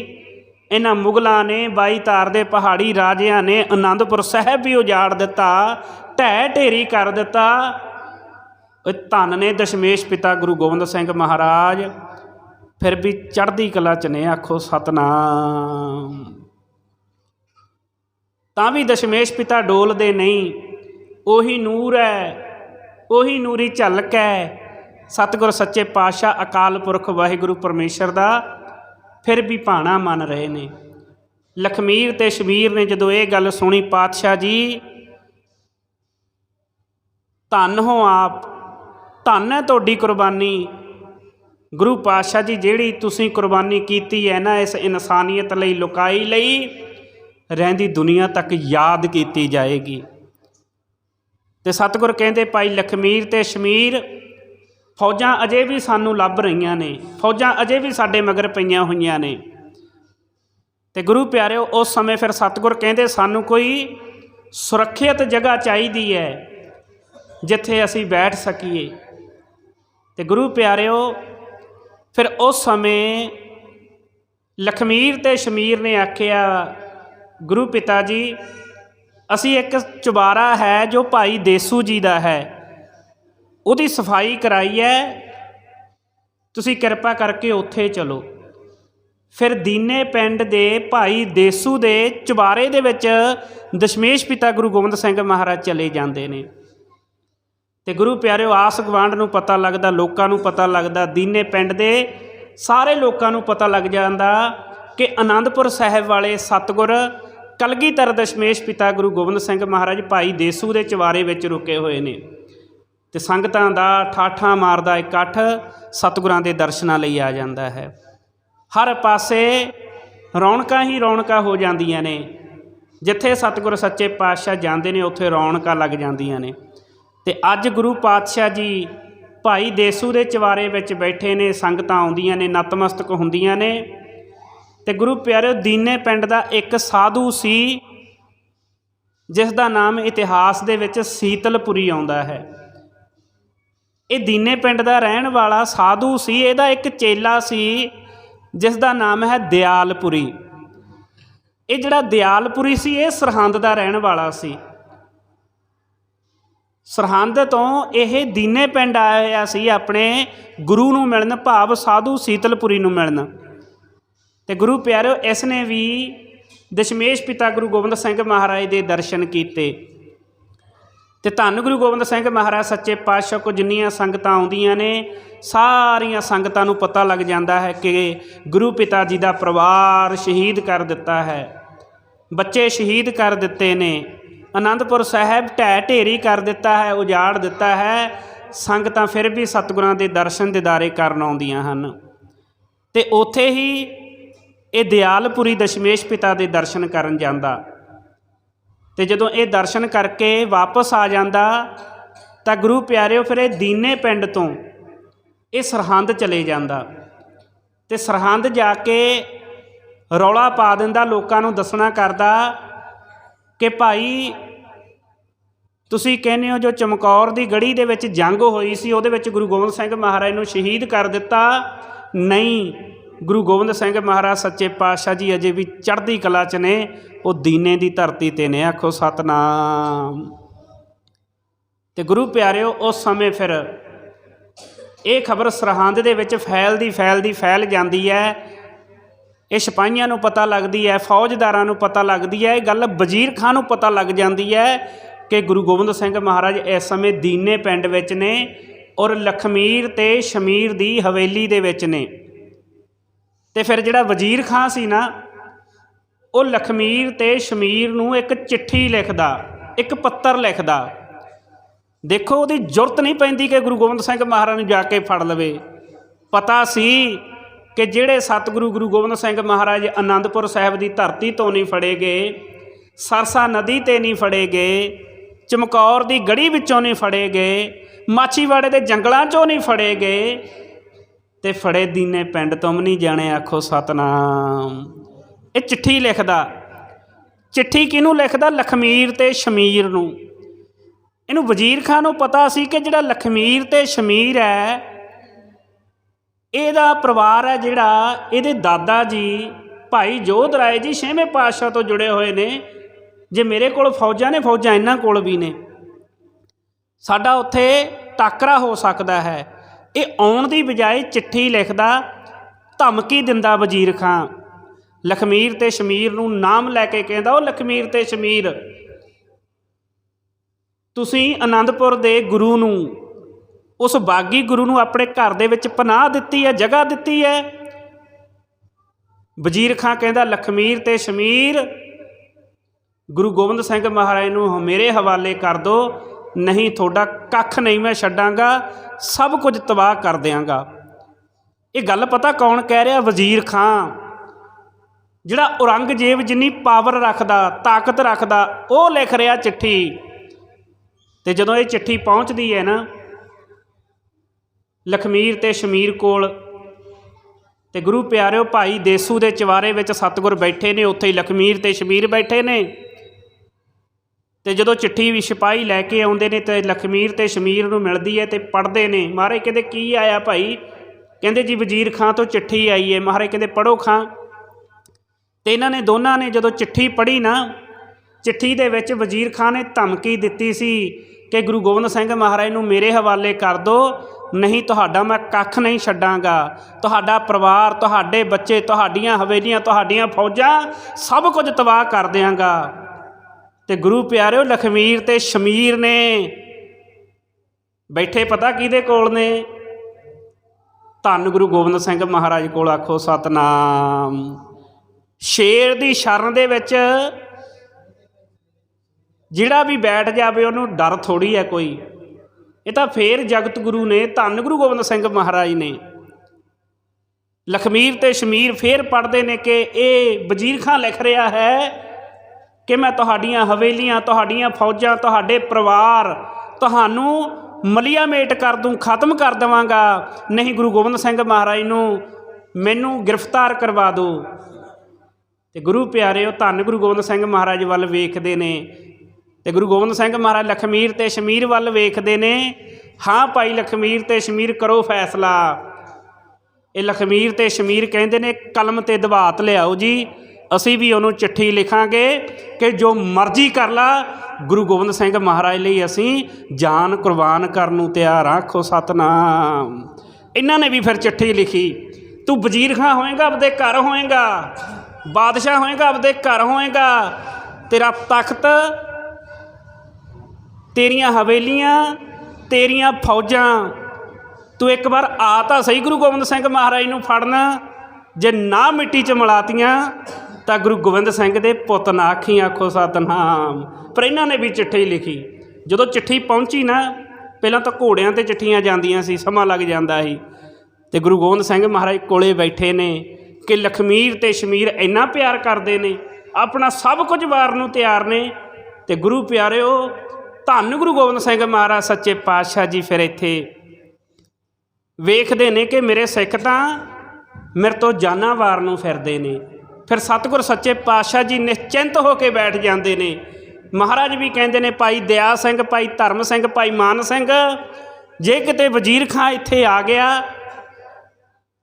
ਇਹਨਾਂ ਮੁਗਲਾਂ ਨੇ ਬਾਈ ਤਾਰ ਦੇ ਪਹਾੜੀ ਰਾਜਿਆਂ ਨੇ ਆਨੰਦਪੁਰ ਸਾਹਿਬ ਵੀ ਉਜਾੜ ਦਿੱਤਾ, ਢਹਿ ਢੇਰੀ ਕਰ ਦਿੱਤਾ। ਉਹ ਧੰਨ ਨੇ ਦਸ਼ਮੇਸ਼ ਪਿਤਾ ਗੁਰੂ ਗੋਬਿੰਦ ਸਿੰਘ ਮਹਾਰਾਜ। ਫਿਰ ਵੀ ਚੜ੍ਹਦੀ ਕਲਾ ਚ ਨੇ, ਆਖੋ ਸਤਨਾਮ। ਤਾਂ ਵੀ ਦਸ਼ਮੇਸ਼ ਪਿਤਾ ਡੋਲਦੇ ਨਹੀਂ, ਉਹੀ ਨੂਰ ਹੈ। ਉਹੀ ਨੂਰੀ ਝਲਕ ਹੈ। ਸਤਿਗੁਰ ਸੱਚੇ ਪਾਤਸ਼ਾਹ, ਅਕਾਲ ਪੁਰਖ ਵਾਹਿਗੁਰੂ ਪਰਮੇਸ਼ਰ ਦਾ ਫਿਰ ਵੀ ਭਾਣਾ ਮੰਨ ਰਹੇ ਨੇ। ਲਖਮੀਰ ਤੇ ਸ਼ਬੀਰ ਨੇ ਜਦੋਂ ਇਹ ਗੱਲ ਸੁਣੀ, ਪਾਤਸ਼ਾਹ ਜੀ, ਧੰਨ ਹੋ ਆਪ, ਧੰਨ ਹੈ ਤੁਹਾਡੀ ਕੁਰਬਾਨੀ। ਗੁਰੂ ਪਾਤਸ਼ਾਹ ਜੀ, ਜਿਹੜੀ ਤੁਸੀਂ ਕੁਰਬਾਨੀ ਕੀਤੀ ਹੈ ਨਾ, ਇਸ ਇਨਸਾਨੀਅਤ ਲਈ, ਲੁਕਾਈ ਲਈ, ਰਹਿੰਦੀ ਦੁਨੀਆ ਤੱਕ ਯਾਦ ਕੀਤੀ ਜਾਏਗੀ। ਤੇ ਸਤਿਗੁਰ ਕਹਿੰਦੇ, ਭਾਈ ਲਖਮੀਰ ਤੇ ਸ਼ਮੀਰ, ਫੌਜਾਂ ਅਜੇ ਵੀ ਸਾਨੂੰ ਲੱਭ ਰਹੀਆਂ ਨੇ, ਫੌਜਾਂ ਅਜੇ ਵੀ ਸਾਡੇ ਮਗਰ ਪਈਆਂ ਹੋਈਆਂ ਨੇ। ਤੇ ਗੁਰੂ ਪਿਆਰਿਓ, ਉਸ ਸਮੇਂ ਫਿਰ ਸਤਿਗੁਰ ਕਹਿੰਦੇ, ਸਾਨੂੰ ਕੋਈ ਸੁਰੱਖਿਅਤ ਜਗ੍ਹਾ ਚਾਹੀਦੀ ਹੈ, ਜਿੱਥੇ ਅਸੀਂ ਬੈਠ ਸਕੀਏ। ਤੇ ਗੁਰੂ ਪਿਆਰਿਓ, ਫਿਰ ਉਸ ਸਮੇਂ ਲਖਮੀਰ ਤੇ ਸ਼ਮੀਰ ਨੇ ਆਖਿਆ, ਗੁਰੂ ਪਿਤਾ ਜੀ ਅਸੀਂ ਇੱਕ ਚੁਬਾਰਾ ਹੈ ਜੋ ਭਾਈ ਦੇਸੂ ਜੀ ਦਾ ਹੈ। ਉਹਦੀ ਸਫ਼ਾਈ ਕਰਾਈ ਹੈ। ਤੁਸੀਂ ਕਿਰਪਾ ਕਰਕੇ ਉੱਥੇ ਚਲੋ। ਫਿਰ ਦੀਨੇ ਪਿੰਡ ਦੇ ਭਾਈ ਦੇਸੂ ਦੇ ਚੁਬਾਰੇ ਦੇ ਵਿੱਚ ਦਸ਼ਮੇਸ਼ ਪਿਤਾ ਗੁਰੂ ਗੋਬਿੰਦ ਸਿੰਘ ਮਹਾਰਾਜ ਚਲੇ ਜਾਂਦੇ ਨੇ। ਤੇ ਗੁਰੂ ਪਿਆਰਿਓ, ਆਸ ਗਵਾਂਡ ਨੂੰ ਪਤਾ ਲੱਗਦਾ, ਲੋਕਾਂ ਨੂੰ ਪਤਾ ਲੱਗਦਾ, ਦੀਨੇ ਪਿੰਡ ਦੇ ਸਾਰੇ ਲੋਕਾਂ ਨੂੰ ਪਤਾ ਲੱਗ ਜਾਂਦਾ ਕਿ ਆਨੰਦਪੁਰ ਸਾਹਿਬ ਵਾਲੇ ਸਤਗੁਰ ਕਲਗੀਧਰ ਦਸ਼ਮੇਸ਼ ਪਿਤਾ ਗੁਰੂ ਗੋਬਿੰਦ ਸਿੰਘ ਮਹਾਰਾਜ ਭਾਈ ਦੇਸੂ ਦੇ ਚਵਾਰੇ ਵਿੱਚ ਰੁਕੇ ਹੋਏ ਨੇ ਤੇ ਸੰਗਤਾਂ ਦਾ ਠਾਠਾਂ ਮਾਰਦਾ ਇਕੱਠ ਸਤਿਗੁਰਾਂ ਦੇ ਦਰਸ਼ਨਾਂ ਲਈ ਆ ਜਾਂਦਾ ਹੈ। ਹਰ ਪਾਸੇ ਰੌਣਕਾਂ ਹੀ ਰੌਣਕਾਂ ਹੋ ਜਾਂਦੀਆਂ ਨੇ। ਜਿੱਥੇ ਸਤਿਗੁਰ ਸੱਚੇ ਪਾਤਸ਼ਾਹ ਜਾਂਦੇ ਨੇ, ਉੱਥੇ ਰੌਣਕਾਂ ਲੱਗ ਜਾਂਦੀਆਂ ਨੇ। ਤੇ ਅੱਜ ਗੁਰੂ ਪਾਤਸ਼ਾਹ ਜੀ ਭਾਈ ਦੇਸੂ ਦੇ ਚਵਾਰੇ ਵਿੱਚ ਬੈਠੇ ਨੇ, ਸੰਗਤਾਂ ਆਉਂਦੀਆਂ ਨੇ, ਨਤਮਸਤਕ ਹੁੰਦੀਆਂ ਨੇ। ਤੇ ਗੁਰੂ ਪਿਆਰਿਓ, ਦੀਨੇ ਪਿੰਡ ਦਾ ਇੱਕ ਸਾਧੂ ਸੀ ਜਿਸ ਦਾ ਨਾਮ ਇਤਿਹਾਸ ਦੇ ਵਿੱਚ ਸੀਤਲਪੁਰੀ ਆਉਂਦਾ ਹੈ। ਇਹ ਦੀਨੇ ਪਿੰਡ ਦਾ ਰਹਿਣ ਵਾਲਾ ਸਾਧੂ ਸੀ, ਇਹਦਾ ਇੱਕ ਚੇਲਾ ਸੀ ਜਿਸ ਦਾ ਨਾਮ ਹੈ ਦਿਆਲਪੁਰੀ। ਇਹ ਜਿਹੜਾ ਦਿਆਲਪੁਰੀ ਸੀ, ਇਹ ਸਰਹੰਦ ਦਾ ਰਹਿਣ ਵਾਲਾ ਸੀ। ਸਰਹੰਦ ਤੋਂ ਇਹ ਦੀਨੇ ਪਿੰਡ ਆਇਆ ਸੀ, ਆਪਣੇ ਗੁਰੂ ਨੂੰ ਮਿਲਣ, ਭਾਵ ਸਾਧੂ ਸੀਤਲਪੁਰੀ ਨੂੰ ਮਿਲਣ। ਤੇ ਗੁਰੂ ਪਿਆਰਿਓ ਇਸ ਨੇ ਵੀ ਦਸ਼ਮੇਸ਼ ਪਿਤਾ ਗੁਰੂ ਗੋਬਿੰਦ ਸਿੰਘ ਮਹਾਰਾਜ ਦੇ ਦਰਸ਼ਨ ਕੀਤੇ। ਤੇ ਧੰਨ ਗੁਰੂ ਗੋਬਿੰਦ ਸਿੰਘ ਮਹਾਰਾਜ, ਸੱਚੇ ਪਾਤਸ਼ਾਹ ਕੋ ਜਿੰਨੀਆਂ ਸੰਗਤਾਂ ਆਉਂਦੀਆਂ ਨੇ, ਸਾਰੀਆਂ ਸੰਗਤਾਂ ਨੂੰ ਪਤਾ ਲੱਗ ਜਾਂਦਾ ਹੈ ਕਿ ਗੁਰੂ ਪਿਤਾ ਜੀ ਦਾ ਪਰਿਵਾਰ ਸ਼ਹੀਦ ਕਰ ਦਿੱਤਾ ਹੈ। ਬੱਚੇ ਸ਼ਹੀਦ ਕਰ ਦਿੱਤੇ ਨੇ ਆਨੰਦਪੁਰ ਸਾਹਿਬ ਢਹਿ ਢੇਰੀ ਕਰ ਦਿੱਤਾ ਹੈ, ਉਜਾੜ ਦਿੱਤਾ ਹੈ, ਸੰਗਤਾਂ ਫਿਰ ਵੀ ਸਤਿਗੁਰਾਂ ਦੇ ਦਰਸ਼ਨ ਦਿਦਾਰੇ ਕਰਨ ਆਉਂਦੀਆਂ ਹਨ। ਤੇ ਉੱਥੇ ਹੀ ਇਹ ਦਿਆਲਪੁਰੀ ਦਸ਼ਮੇਸ਼ ਪਿਤਾ ਦੇ ਦਰਸ਼ਨ ਕਰਨ ਜਾਂਦਾ। ਤੇ ਜਦੋਂ ਇਹ ਦਰਸ਼ਨ ਕਰਕੇ ਵਾਪਸ ਆ ਜਾਂਦਾ, ਤਾਂ ਗੁਰੂ ਪਿਆਰਿਓ ਫਿਰ ਇਹ ਦੀਨੇ ਪਿੰਡ ਤੋਂ ਇਹ ਸਰਹੰਦ ਚਲੇ ਜਾਂਦਾ। ਤੇ ਸਰਹੰਦ ਜਾ ਕੇ ਰੌਲਾ ਪਾ ਦਿੰਦਾ, ਲੋਕਾਂ ਨੂੰ ਦੱਸਣਾ ਕਰਦਾ ਕਿ ਭਾਈ, ਤੁਸੀਂ ਕਹਿੰਦੇ ਹੋ ਜੋ ਚਮਕੌਰ ਦੀ ਗੜੀ ਦੇ ਵਿੱਚ ਜੰਗ ਹੋਈ ਸੀ, ਉਹਦੇ ਵਿੱਚ ਗੁਰੂ ਗੋਬਿੰਦ ਸਿੰਘ ਮਹਾਰਾਜ ਨੂੰ ਸ਼ਹੀਦ ਕਰ ਦਿੱਤਾ। ਨਹੀਂ ਗੁਰੂ ਗੋਬਿੰਦ ਸਿੰਘ ਮਹਾਰਾਜ ਸੱਚੇ ਪਾਤਸ਼ਾਹ ਜੀ ਅਜੇ ਵੀ ਚੜ੍ਹਦੀ ਕਲਾ 'ਚ ਨੇ, ਉਹ ਦੀਨੇ ਦੀ ਧਰਤੀ ਤੇ ਨੇ, ਆਖੋ ਸਤਨਾਮ। ਤੇ ਗੁਰੂ ਪਿਆਰਿਓ, ਉਸ ਸਮੇਂ ਫਿਰ ਇਹ ਖਬਰ ਸਰਹੰਦ ਦੇ ਵਿੱਚ ਫੈਲਦੀ ਫੈਲਦੀ, ਫੈਲ ਜਾਂਦੀ ਹੈ। ਇਹ ਸਿਪਾਹੀਆਂ ਨੂੰ ਪਤਾ ਲੱਗਦੀ ਹੈ, ਫੌਜਦਾਰਾਂ ਨੂੰ ਪਤਾ ਲੱਗਦੀ ਹੈ, ਇਹ ਗੱਲ ਵਜ਼ੀਰ ਖਾਨ ਨੂੰ ਪਤਾ ਲੱਗ ਜਾਂਦੀ ਹੈ ਕਿ ਗੁਰੂ ਗੋਬਿੰਦ ਸਿੰਘ ਮਹਾਰਾਜ ਇਸ ਸਮੇਂ ਦੀਨੇ ਪਿੰਡ ਵਿੱਚ ਨੇ ਔਰ ਲਖਮੀਰ ਤੇ ਸ਼ਮੀਰ ਦੀ ਹਵੇਲੀ ਦੇ ਵਿੱਚ ਨੇ। ਤੇ ਫਿਰ ਜਿਹੜਾ ਵਜ਼ੀਰ ਖਾਂ ਸੀ ਨਾ, ਉਹ ਲਖਮੀਰ ਤੇ ਸ਼ਮੀਰ ਨੂੰ ਇੱਕ ਚਿੱਠੀ ਲਿਖਦਾ, ਇੱਕ ਪੱਤਰ ਲਿਖਦਾ। ਦੇਖੋ, ਉਹਦੀ ਜ਼ਰੂਰਤ ਨਹੀਂ ਪੈਂਦੀ ਕਿ ਗੁਰੂ ਗੋਬਿੰਦ ਸਿੰਘ ਮਹਾਰਾਜ ਨੂੰ ਜਾ ਕੇ ਫੜ ਲਵੇ। ਪਤਾ ਸੀ ਕਿ ਜਿਹੜੇ ਸਤਿਗੁਰੂ ਗੁਰੂ ਗੋਬਿੰਦ ਸਿੰਘ ਮਹਾਰਾਜ ਆਨੰਦਪੁਰ ਸਾਹਿਬ ਦੀ ਧਰਤੀ ਤੋਂ ਨਹੀਂ ਫੜੇ ਗਏ, ਸਰਸਾ ਨਦੀ ਤੇ ਨਹੀਂ ਫੜੇ ਗਏ, ਚਮਕੌਰ ਦੀ ਗੜੀ ਵਿੱਚੋਂ ਨਹੀਂ ਫੜੇ ਗਏ, ਮਾਛੀਵਾੜੇ ਦੇ ਜੰਗਲਾਂ 'ਚੋਂ ਨਹੀਂ ਫੜੇ ਗਏ ਤੇ ਫੜੇ ਦੀਨੇ ਪਿੰਡ ਤੋਂ ਨਹੀਂ ਜਾਣੇ, ਆਖੋ ਸਤਨਾਮ। ਇਹ ਚਿੱਠੀ ਲਿਖਦਾ। ਚਿੱਠੀ ਕਿਹਨੂੰ ਲਿਖਦਾ? ਲਖਮੀਰ ਤੇ ਸ਼ਮੀਰ ਨੂੰ। ਇਹਨੂੰ ਵਜ਼ੀਰ ਖਾਨ ਨੂੰ ਪਤਾ ਸੀ ਕਿ ਜਿਹੜਾ ਲਖਮੀਰ ਤੇ ਸ਼ਮੀਰ ਹੈ, ਇਹਦਾ ਪਰਿਵਾਰ ਹੈ ਜਿਹੜਾ, ਇਹਦੇ ਦਾਦਾ ਜੀ, ਭਾਈ ਜੋਧ ਰਾਏ ਜੀ ਛੇਵੇਂ ਪਾਤਸ਼ਾਹ ਤੋਂ ਜੁੜੇ ਹੋਏ ਨੇ। ਜੇ ਮੇਰੇ ਕੋਲ ਫੌਜਾਂ ਨੇ, ਫੌਜਾਂ ਇਹਨਾਂ ਕੋਲ ਵੀ ਨੇ। ਸਾਡਾ ਉੱਥੇ ਟਾਕਰਾ ਹੋ ਸਕਦਾ ਹੈ। ਇਹ ਆਉਣ ਦੀ ਬਜਾਏ ਚਿੱਠੀ ਲਿਖਦਾ, ਧਮਕੀ ਦਿੰਦਾ ਵਜ਼ੀਰ ਖਾਂ ਲਖਮੀਰ ਤੇ ਸ਼ਮੀਰ ਨੂੰ ਨਾਮ ਲੈ ਕੇ ਕਹਿੰਦਾ, ਉਹ ਲਖਮੀਰ ਤੇ ਸ਼ਮੀਰ, ਤੁਸੀਂ ਆਨੰਦਪੁਰ ਦੇ ਗੁਰੂ ਨੂੰ, ਉਸ ਬਾਗੀ ਗੁਰੂ ਨੂੰ ਆਪਣੇ ਘਰ ਦੇ ਵਿੱਚ ਪਨਾਹ ਦਿੱਤੀ ਹੈ, ਜਗ੍ਹਾ ਦਿੱਤੀ ਹੈ? ਵਜ਼ੀਰ ਖਾਂ ਕਹਿੰਦਾ, ਲਖਮੀਰ ਤੇ ਸ਼ਮੀਰ, ਗੁਰੂ ਗੋਬਿੰਦ ਸਿੰਘ ਮਹਾਰਾਜ ਨੂੰ ਮੇਰੇ ਹਵਾਲੇ ਕਰ ਦੋ ਨਹੀਂ ਤੁਹਾਡਾ ਕੱਖ ਨਹੀਂ ਮੈਂ ਛੱਡਾਂਗਾ। ਸਭ ਕੁਝ ਤਬਾਹ ਕਰ ਦਿਆਂਗਾ। ਇਹ ਗੱਲ ਪਤਾ ਕੌਣ ਕਹਿ ਰਿਹਾ? ਵਜ਼ੀਰ ਖਾਂ ਜਿਹੜਾ ਔਰੰਗਜ਼ੇਬ ਜਿੰਨੀ ਪਾਵਰ ਰੱਖਦਾ, ਤਾਕਤ ਰੱਖਦਾ, ਉਹ ਲਿਖ ਰਿਹਾ ਚਿੱਠੀ। ਤੇ ਜਦੋਂ ਇਹ ਚਿੱਠੀ ਪਹੁੰਚਦੀ ਹੈ ਨਾ, ਲਖਮੀਰ ਤੇ ਸ਼ਮੀਰ ਕੋਲ, ਤੇ ਗੁਰੂ ਪਿਆਰਿਓ ਭਾਈ ਦੇਸੂ ਦੇ ਚਵਾਰੇ ਵਿੱਚ ਸਤਗੁਰ ਬੈਠੇ ਨੇ, ਉੱਥੇ ਹੀ ਲਖਮੀਰ ਤੇ ਸ਼ਮੀਰ ਬੈਠੇ ਨੇ। ਤੇ ਜਦੋਂ ਚਿੱਠੀ ਵੀ ਸਿਪਾਹੀ ਲੈ ਕੇ ਆਉਂਦੇ ਨੇ ਤੇ ਲਖਮੀਰ ਤੇ ਸ਼ਮੀਰ ਨੂੰ ਮਿਲਦੀ ਹੈ ਤੇ ਪੜ੍ਹਦੇ ਨੇ, ਮਹਾਰਾਜ ਕਹਿੰਦੇ, ਕੀ ਆਇਆ ਭਾਈ? ਕਹਿੰਦੇ, ਜੀ ਵਜ਼ੀਰ ਖਾਂ ਤੋਂ ਚਿੱਠੀ ਆਈ ਹੈ। ਮਹਾਰਾਜ ਕਹਿੰਦੇ ਪੜੋ ਖਾਂ। ਤੇ ਇਹਨਾਂ ਨੇ ਦੋਨਾਂ ਨੇ ਜਦੋਂ ਚਿੱਠੀ ਪੜ੍ਹੀ ਨਾ, ਚਿੱਠੀ ਦੇ ਵਿੱਚ ਵਜ਼ੀਰ ਖਾਂ ਨੇ ਧਮਕੀ ਦਿੱਤੀ ਸੀ ਕਿ ਗੁਰੂ ਗੋਬਿੰਦ ਸਿੰਘ ਮਹਾਰਾਜ ਨੂੰ ਮੇਰੇ ਹਵਾਲੇ ਕਰ ਦਿਓ ਨਹੀਂ ਤੁਹਾਡਾ ਮੈਂ ਕੱਖ ਨਹੀਂ ਛੱਡਾਂਗਾ। ਤੁਹਾਡਾ ਪਰਿਵਾਰ, ਤੁਹਾਡੇ ਬੱਚੇ, ਤੁਹਾਡੀਆਂ ਹਵੇਲੀਆਂ, ਤੁਹਾਡੀਆਂ ਫੌਜਾਂ ਸਭ ਕੁਝ ਤਬਾਹ ਕਰ ਦਿਆਂਗਾ। ਤੇ ਗੁਰੂ ਪਿਆਰਿਓ ਲਖਮੀਰ ਤੇ ਸ਼ਮੀਰ ਨੇ ਬੈਠੇ ਪਤਾ ਕਿਹਦੇ ਕੋਲ ਨੇ? ਧੰਨ ਗੁਰੂ ਗੋਬਿੰਦ ਸਿੰਘ ਮਹਾਰਾਜ ਕੋਲ ਆਖੋ ਸਤਨਾਮ। ਸ਼ੇਰ ਦੀ ਸ਼ਰਨ ਦੇ ਵਿੱਚ ਜਿਹੜਾ ਵੀ ਬੈਠ ਜਾਵੇ ਉਹਨੂੰ ਡਰ ਥੋੜੀ ਹੈ ਕੋਈ। ਇਹ ਤਾਂ ਫੇਰ ਜਗਤ ਗੁਰੂ ਨੇ, ਧੰਨ ਗੁਰੂ ਗੋਬਿੰਦ ਸਿੰਘ ਮਹਾਰਾਜ ਨੇ। ਲਖਮੀਰ ਤੇ ਸ਼ਮੀਰ ਫੇਰ ਪੜਦੇ ਨੇ ਕਿ ਇਹ ਵਜ਼ੀਰ ਖਾਂ ਲਿਖ ਰਿਹਾ ਹੈ ਕਿ ਮੈਂ ਤੁਹਾਡੀਆਂ ਹਵੇਲੀਆਂ, ਤੁਹਾਡੀਆਂ ਫੌਜਾਂ, ਤੁਹਾਡੇ ਪਰਿਵਾਰ ਤੁਹਾਨੂੰ ਮਲੀਆ ਮੇਟ ਕਰ ਦੂੰ, ਖਤਮ ਕਰ ਦੇਵਾਂਗਾ। ਨਹੀਂ, ਗੁਰੂ ਗੋਬਿੰਦ ਸਿੰਘ ਮਹਾਰਾਜ ਨੂੰ ਮੈਨੂੰ ਗ੍ਰਿਫਤਾਰ ਕਰਵਾ ਦਿਓ ਤੇ ਗੁਰੂ ਪਿਆਰਿਓ, ਧੰਨ ਗੁਰੂ ਗੋਬਿੰਦ ਸਿੰਘ ਮਹਾਰਾਜ ਵੱਲ ਵੇਖਦੇ ਨੇ ਤੇ ਗੁਰੂ ਗੋਬਿੰਦ ਸਿੰਘ ਮਹਾਰਾਜ ਲਖਮੀਰ ਤੇ ਸ਼ਮੀਰ ਵੱਲ ਵੇਖਦੇ ਨੇ। ਹਾਂ ਭਾਈ ਲਖਮੀਰ ਤੇ ਸ਼ਮੀਰ, ਕਰੋ ਫੈਸਲਾ। ਇਹ ਲਖਮੀਰ ਤੇ ਸ਼ਮੀਰ ਕਹਿੰਦੇ ਨੇ, ਕਲਮ ਤੇ ਦਬਾਤ ਲਿਆਓ ਜੀ। ਅਸੀਂ ਵੀ ਉਹਨੂੰ ਚਿੱਠੀ ਲਿਖਾਂਗੇ ਕਿ ਜੋ ਮਰਜ਼ੀ ਕਰ ਲਾ, ਗੁਰੂ ਗੋਬਿੰਦ ਸਿੰਘ ਮਹਾਰਾਜ ਲਈ ਅਸੀਂ ਜਾਨ ਕੁਰਬਾਨ ਕਰਨ ਨੂੰ ਤਿਆਰ ਹਾਂ ਆਖੋ ਸਤਨਾਮ। ਇਹਨਾਂ ਨੇ ਵੀ ਫਿਰ ਚਿੱਠੀ ਲਿਖੀ, ਤੂੰ ਵਜ਼ੀਰ ਖਾਂ ਹੋਏਗਾ, ਆਪਦੇ ਘਰ ਹੋਏਗਾ, ਬਾਦਸ਼ਾਹ ਹੋਏਗਾ, ਆਪਦੇ ਘਰ ਹੋਏਗਾ, ਤੇਰਾ ਤਖਤ, ਤੇਰੀਆਂ ਹਵੇਲੀਆਂ, ਤੇਰੀਆਂ ਫੌਜਾਂ, ਤੂੰ ਇੱਕ ਵਾਰ ਆ ਤਾਂ ਸਹੀ ਗੁਰੂ ਗੋਬਿੰਦ ਸਿੰਘ ਮਹਾਰਾਜ ਨੂੰ ਫੜਨਾ, ਜੇ ਨਾ ਮਿੱਟੀ 'ਚ ਮਿਲਾਤੀਆਂ ਤਾਂ ਗੁਰੂ ਗੋਬਿੰਦ ਸਿੰਘ ਦੇ ਪੁੱਤ ਨਾ ਆਖੀ ਆਖੋ ਸਤਨਾਮ। ਪਰ ਇਹਨਾਂ ਨੇ ਵੀ ਚਿੱਠੀ ਲਿਖੀ। ਜਦੋਂ ਚਿੱਠੀ ਪਹੁੰਚੀ ਨਾ, ਪਹਿਲਾਂ ਤਾਂ ਘੋੜਿਆਂ ਤੇ ਚਿੱਠੀਆਂ ਜਾਂਦੀਆਂ ਸੀ, ਸਮਾਂ ਲੱਗ ਜਾਂਦਾ ਸੀ। ਤੇ ਗੁਰੂ ਗੋਬਿੰਦ ਸਿੰਘ ਮਹਾਰਾਜ ਕੋਲੇ ਬੈਠੇ ਨੇ ਕਿ ਲਖਮੀਰ ਤੇ ਸ਼ਮੀਰ ਇੰਨਾ ਪਿਆਰ ਕਰਦੇ ਨੇ, ਆਪਣਾ ਸਭ ਕੁਝ ਵਾਰ ਨੂੰ ਤਿਆਰ ਨੇ। ਤੇ ਗੁਰੂ ਪਿਆਰਿਓ, ਧੰਨ ਗੁਰੂ ਗੋਬਿੰਦ ਸਿੰਘ ਮਹਾਰਾਜ, ਸੱਚੇ ਪਾਤਸ਼ਾਹ ਜੀ ਫਿਰ ਇੱਥੇ। ਵੇਖਦੇ ਨੇ ਕਿ ਮੇਰੇ ਸਿੱਖ ਤਾਂ ਮੇਰੇ ਤੋਂ ਜਾਨਾਂ ਵਾਰ ਨੂੰ ਫਿਰਦੇ ਨੇ। ਫਿਰ ਸਤਿਗੁਰ ਸੱਚੇ ਪਾਤਸ਼ਾਹ ਜੀ ਨਿਸ਼ਚਿੰਤ ਹੋ ਕੇ ਬੈਠ ਜਾਂਦੇ ਨੇ। ਮਹਾਰਾਜ ਵੀ ਕਹਿੰਦੇ ਨੇ, ਭਾਈ ਦਇਆ ਸਿੰਘ, ਭਾਈ ਧਰਮ ਸਿੰਘ, ਭਾਈ ਮਾਨ ਸਿੰਘ, ਜੇ ਕਿਤੇ ਵਜ਼ੀਰ ਖਾਂ ਇੱਥੇ ਆ ਗਿਆ,